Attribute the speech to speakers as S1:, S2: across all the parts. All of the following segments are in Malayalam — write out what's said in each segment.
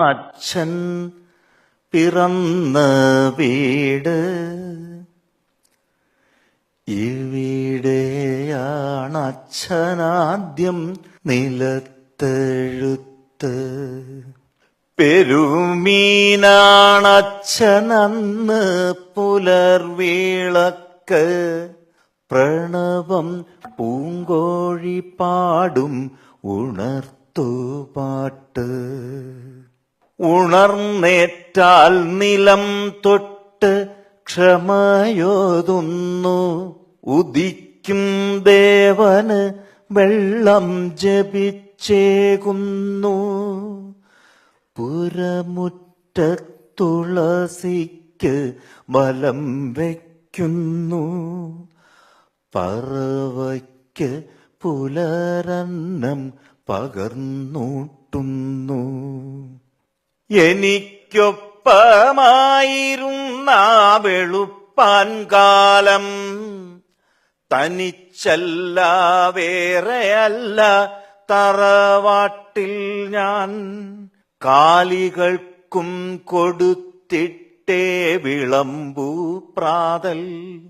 S1: അച്ഛൻ പിറന്ന വീട് ഈ ഇവിടെയാണ് അച്ഛനാദ്യം നിലത്തെഴുത്ത്. പെരുമീനാണച്ഛനന്ന് പുലർവീളക്ക് പ്രണവം പൂങ്കോഴി പാടും ഉണർത്തുപാട്ട്. ഉണർന്നേറ്റാൽ നിലം തൊട്ട് ക്ഷമയോതുന്നു. ഉദിക്കും ദേവന് വെള്ളം ജപിച്ചേകുന്നു. പുരമുറ്റത്തുളസിക്ക് ബലം വയ്ക്കുന്നു. പറവയ്ക്ക് പുലരന്നം പകർന്നൂട്ടുന്നു. എനിക്കൊപ്പമായിരുന്ന വെളുപ്പാൻ കാലം. തനിച്ചല്ല വേറെയല്ല തറവാട്ടിൽ ഞാൻ. കാലികൾക്കും കൊടുത്തിട്ടേ വിളമ്പൂ പ്രാതൽ.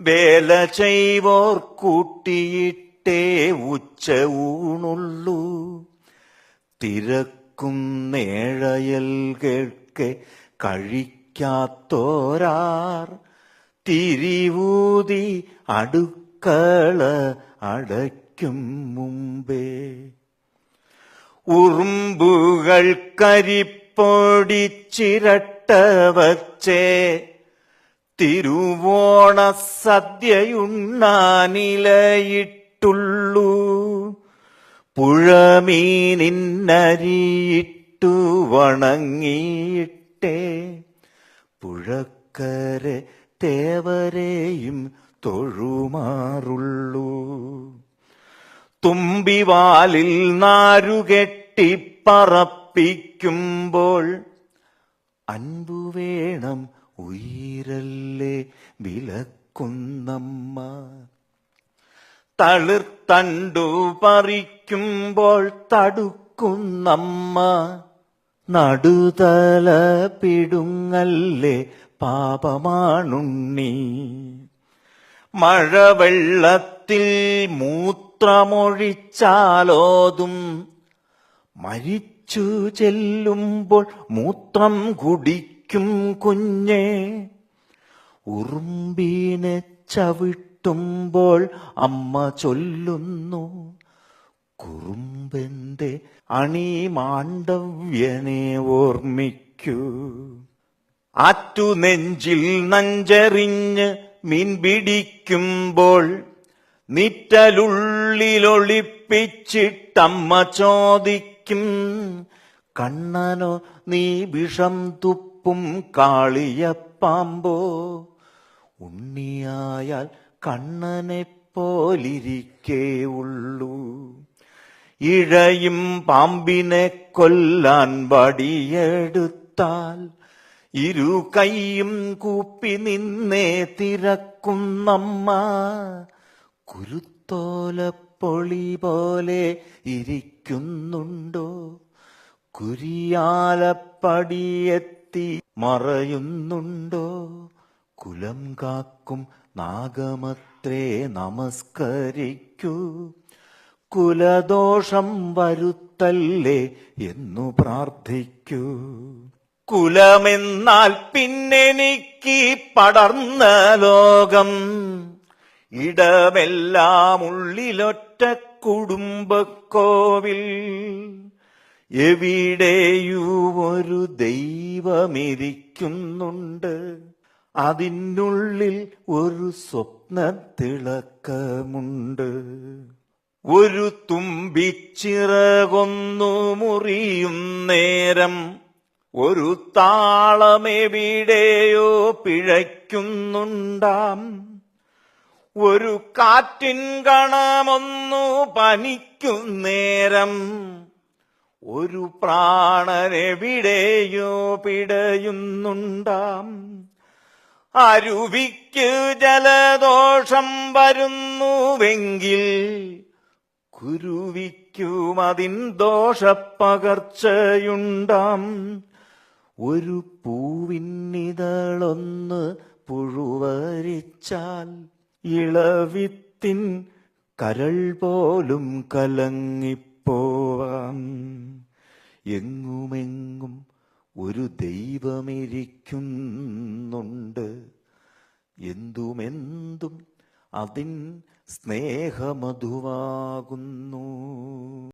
S1: വേല ചെയ്വോർ കൂട്ടിയിട്ടേ ഉച്ച ഊണുള്ളൂ. തിരക്കും നേഴയൽ കേൾക്കെ കഴിക്കാത്തോരാർ. തിരിവൂതി അടുക്കള അടയ്ക്കും മുമ്പേ. ഉറുമ്പുകൾ കരിപ്പൊടിച്ചിരട്ട വച്ചേ തിരുവോണ സദ്യയുണ്ണാനിലയിട്ടുള്ളൂ പുഴമീനിന്നരിയിട്ടു വണങ്ങിയിട്ടേ. പുഴക്കരെ തേവരെയും തൊഴുമാറുള്ളൂ. തുമ്പിവാലിൽ നാരുകെട്ടിപ്പറപ്പിക്കുമ്പോൾ അൻപു വേണം ഉയരല്ലേ വിലക്കുന്നമ്മ. തളിർത്തണ്ടു പറിക്കുമ്പോൾ തടുക്കുന്നമ്മ. നടുതല പിടുങ്ങല്ലേ പാപമാണുണ്ണി. മഴവെള്ളത്തിൽ മൂത്രമൊഴിച്ചാലോതും. മരിച്ചു ചെല്ലുമ്പോൾ മൂത്രം കുടിക്കും കുഞ്ഞേ. ഉറുമ്പീനെ ചവിട്ടുമ്പോൾ അമ്മ ചൊല്ലുന്നു കുറുമ്പന്റെ അണിമാണ്ഡവ്യനെ ഓർമ്മിക്കൂ. ആറ്റു നെഞ്ചിൽ നഞ്ചെറിഞ്ഞ് മീൻ പിടിക്കുമ്പോൾ നിറ്റലുള്ളിലൊളിപ്പിച്ചിട്ടമ്മ ചോദിക്കും കണ്ണനോ നീ വിഷം തുപ്പും കാളിയപ്പാമ്പോ? ഉണ്ണിയായാൽ കണ്ണനെ പോലിരിക്കേ ഉള്ളൂ. ഇഴയും പാമ്പിനെ കൊല്ലാൻ വടിയെടുത്താൽ ഇരു കൈയും കൂപ്പി നിന്നേ തിരക്കുന്നമ്മ കുരുത്തോലപ്പൊളി പോലെ ഇരിക്കുന്നുണ്ടോ? കുരിയാലപ്പടിയെത്തി മറയുന്നുണ്ടോ? കുലം കാക്കും നാഗമത്രേ നമസ്കരിക്കൂ. കുലദോഷം വരുത്തല്ലേ എന്നു പ്രാർത്ഥിക്കൂ. കുലമെന്നാൽ പിന്നെനിക്ക് പടർന്ന ലോകം. ഇടമെല്ലാം ഉള്ളിലൊറ്റ കുടുംബക്കോവിൽ. എവിടെയൂ ഒരു ദൈവമിരിക്കുന്നുണ്ട്. അതിനുള്ളിൽ ഒരു സ്വപ്ന തിളക്കമുണ്ട് ഒരു തുമ്പിച്ചിറകൊന്നു മുറിയും നേരം ഒരു താളമെവിടെയോ പിഴയ്ക്കുന്നുണ്ടാം. ഒരു കാറ്റിൻ കണമൊന്നു പനിക്കുന്നേരം ഒരു പ്രാണനെവിടെയോ പിടയുന്നുണ്ടാം. അരുവിക്ക് ജലദോഷം വരുന്നുവെങ്കിൽ കുരുവിക്കും അതിൻ ദോഷപ്പകർച്ചയുണ്ടാം. ഒരു പൂവിന്നിതളൊന്ന് പുഴുവരിച്ചാൽ ഇളവിത്തിൻ കരൾ പോലും കലങ്ങിപ്പോവാം. എങ്ങുമെങ്ങും ഒരു ദൈവമിരിക്കുന്നുണ്ട്. എന്തുമെന്തും അതിൻ സ്നേഹമധുവാകുന്നു.